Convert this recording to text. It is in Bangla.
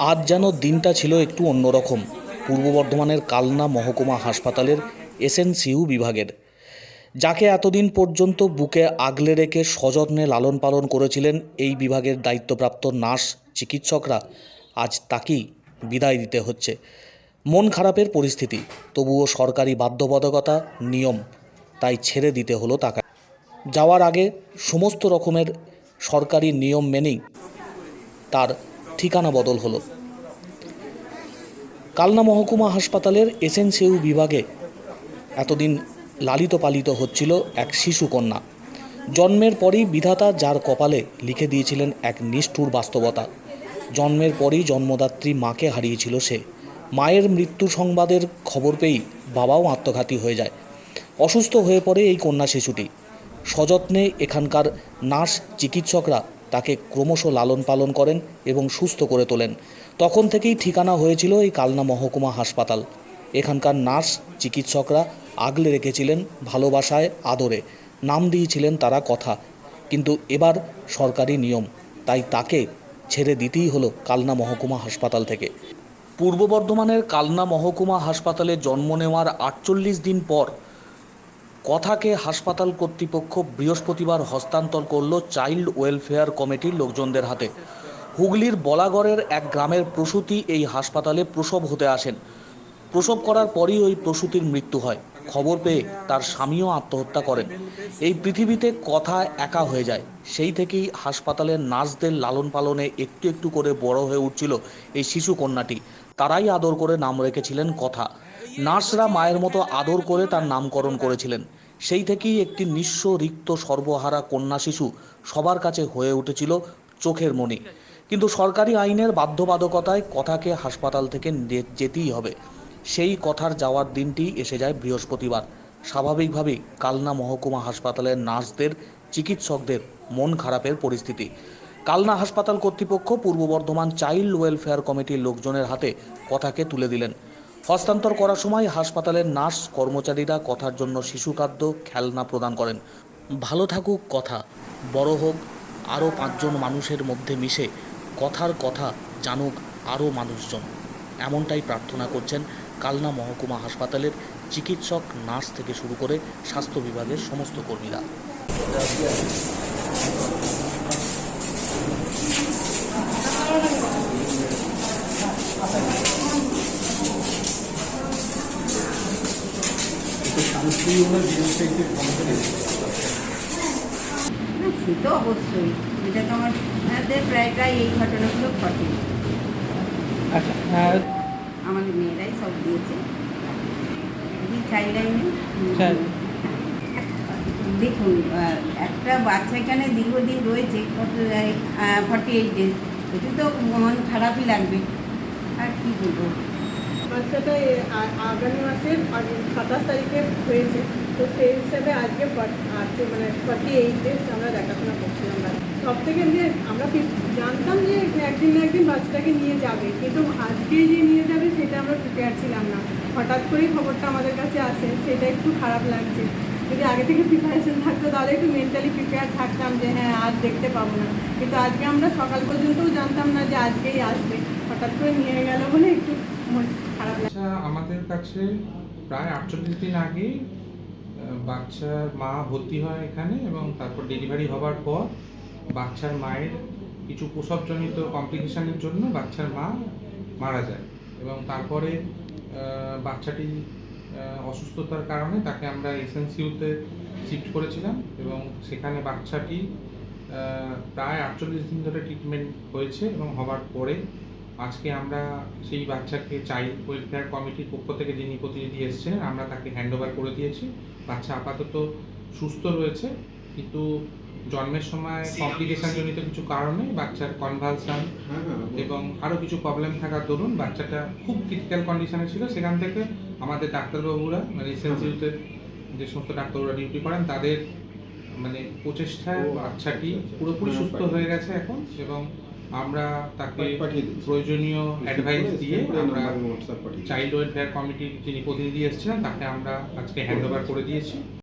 আজ যেন দিনটা ছিল একটু অন্যরকম। পূর্ব বর্ধমানের কালনা মহকুমা হাসপাতালের এসএনসিউ বিভাগের। যাকে এতদিন পর্যন্ত বুকে আগলে রেখে সযত্নে লালন পালন করেছিলেন এই বিভাগের দায়িত্বপ্রাপ্ত নার্স, চিকিৎসকরা, আজ তাকেই বিদায় দিতে হচ্ছে। মন খারাপের পরিস্থিতি, তবুও সরকারি বাধ্যবাধকতা, নিয়ম, তাই ছেড়ে দিতে হলো তাকে। যাওয়ার আগে সমস্ত রকমের সরকারি নিয়ম মেনেই তার ঠিকানা বদল হলো। কালনা মহকুমা হাসপাতালের এসএনসিউ বিভাগে এতদিন লালিত পালিত হচ্ছিল এক শিশু কন্যা। জন্মের পরই বিধাতা যার কপালে লিখে দিয়েছিলেন এক নিষ্ঠুর বাস্তবতা। জন্মের পরই জন্মদাত্রী মাকে হারিয়েছিল সে। মায়ের মৃত্যু সংবাদের খবর পেয়েই বাবাও আত্মঘাতী হয়ে যায়। অসুস্থ হয়ে পড়ে এই কন্যা শিশুটি। সযত্নে এখানকার নার্স চিকিৎসকরা তাকে ক্রমশ লালন পালন করেন এবং সুস্থ করে তোলেন। তখন থেকেই ঠিকানা হয়েছিল এই কালনা মহকুমা হাসপাতাল। এখানকার নার্স, চিকিৎসকরা আগলে রেখেছিলেন ভালোবাসায়, আদরে। নাম দিয়েছিলেন তারা কথা। কিন্তু এবার সরকারি নিয়ম, তাই তাকে ছেড়ে দিতেই হলো কালনা মহকুমা হাসপাতাল থেকে। পূর্ব বর্ধমানের কালনা মহকুমা হাসপাতালে জন্ম নেওয়ার আটচল্লিশ দিন পর কথাকে হাসপাতাল কর্তৃপক্ষ বৃহস্পতিবার হস্তান্তর করল চাইল্ড ওয়েলফেয়ার কমিটির লোকজনদের হাতে। হুগলির বলাগড়ের এক গ্রামের প্রসূতি এই হাসপাতালে প্রসব হতে আসেন। প্রসব করার পরই ওই প্রসূতির মৃত্যু হয়। খবর পেয়ে তার স্বামীও আত্মহত্যা করেন। এই পৃথিবীতে কথা একা হয়ে যায়। সেই থেকেই হাসপাতালের নার্সদের লালন পালনে একটু একটু করে বড় হয়ে উঠছিল এই শিশু কন্যাটি। তারাই আদর করে নাম রেখেছিলেন কথা। নার্সরা মায়ের মতো আদর করে তার নামকরণ করেছিলেন। সেই থেকেই একটি নিঃস্ব রিক্ত সর্বহারা কন্যা শিশু সবার কাছে হয়ে উঠেছিল চোখের মণি। কিন্তু সরকারি আইনের বাধ্যবাধকতায় কথাকে হাসপাতাল থেকে যেতেই হবে। সেই কথার যাওয়ার দিনটি এসে যায় বৃহস্পতিবার। স্বাভাবিকভাবেই কালনা মহকুমা হাসপাতালের নার্সদের, চিকিৎসকদের মন খারাপের পরিস্থিতি। কালনা হাসপাতাল কর্তৃপক্ষ পূর্ব বর্ধমান চাইল্ড ওয়েলফেয়ার কমিটির লোকজনের হাতে কথাকে তুলে দিলেন। হস্তান্তর করার সময় হাসপাতালের নার্স কর্মচারীরা কথার জন্য শিশু খাদ্য খেলনা প্রদান করেন। ভালো থাকুক কথা, বড় হোক, আরও পাঁচজন মানুষের মধ্যে মিশে কথার কথা জানুক আরও মানুষজন। এমনটাই প্রার্থনা করছেন কালনা মহকুমা হাসপাতালের চিকিৎসক, নার্স থেকে শুরু করে স্বাস্থ্য বিভাগের সমস্ত কর্মীরা। না, সে তো অবশ্যই। এটা তো আমার আমাদের প্রায় প্রায় এই ঘটনাগুলো ঘটে। আচ্ছা আমাদের মেয়েরাই সব দিয়েছে। দেখুন একটা বাচ্চা এখানে দীর্ঘদিন রয়েছে কত ফর্টি এইট ডেজ এতে তো মন খারাপই লাগবে। আর কি বলব? বাচ্চাটা আগামী মাসের সাতাশ তারিখে হয়েছে। তো সেই হিসাবে আজকে আজকে মানে ফর্টি এইট ডেজ আমরা দেখাশোনা করছিলাম সব থেকে যে আমরা জানতাম যে একদিন না একদিন বাচ্চাটাকে নিয়ে যাবে, কিন্তু আজকে যে নিয়ে যাবে সেটা আমরা প্রিপেয়ার ছিলাম না। হঠাৎ করেই খবরটা আমাদের কাছে আসে, সেটা একটু খারাপ লাগছে। যদি আগে থেকে প্রিপারেশন থাকতো, তাহলে একটু মেন্টালি প্রিপেয়ার থাকতাম যে হ্যাঁ আজ দেখতে পাবো না। কিন্তু আজকে আমরা সকাল পর্যন্তও জানতাম না যে আজকেই আসবে। হঠাৎ করে নিয়ে গেল বলে একটু মন খারাপ লাগছে। আমাদের কাছে প্রায় আটচল্লিশ দিন আগে বাচ্চার মা ভর্তি হয় এখানে এবং তারপর ডেলিভারি হওয়ার পর বাচ্চার মায়ের কিছু প্রসবজনিত কমপ্লিকেশনের জন্য বাচ্চার মা মারা যায়। এবং তারপরে বাচ্চাটি অসুস্থতার কারণে তাকে আমরা এসএনসিউতে শিফট করেছিলাম এবং সেখানে বাচ্চাটি প্রায় আটচল্লিশ দিন ধরে ট্রিটমেন্ট হয়েছে এবং হওয়ার পরে আজকে আমরা সেই বাচ্চাকে চাইল্ড ওয়েলফেয়ার কমিটির পক্ষ থেকে যিনি প্রতিনিধি এসেছেন আমরা তাকে হ্যান্ডওভার করে দিয়েছি। বাচ্চা আপাতত সুস্থ রয়েছে কিন্তু জন্মের সময় কমপ্লিকেশন জনিত কিছু কারণে বাচ্চার কনভালশন এবং আরও কিছু প্রবলেম থাকার দরুন বাচ্চাটা খুব ক্রিটিক্যাল কন্ডিশনে ছিল। সেখান থেকে আমাদের ডাক্তারবাবুরা মানে ইনস্টিটিউটে যে সমস্ত ডাক্তারবাবুরা ডিউটি করেন তাদের মানে প্রচেষ্টায় বাচ্চাটি পুরোপুরি সুস্থ হয়ে গেছে এখন এবং আমরা তাকে প্রয়োজনীয় অ্যাডভাইস দিয়ে আমরা চাইল্ড ওয়েলফেয়ার কমিটির যিনি প্রতিনিধি এসেছিলেন তাকে আমরা আজকে হ্যান্ড ওভার করে দিয়েছি।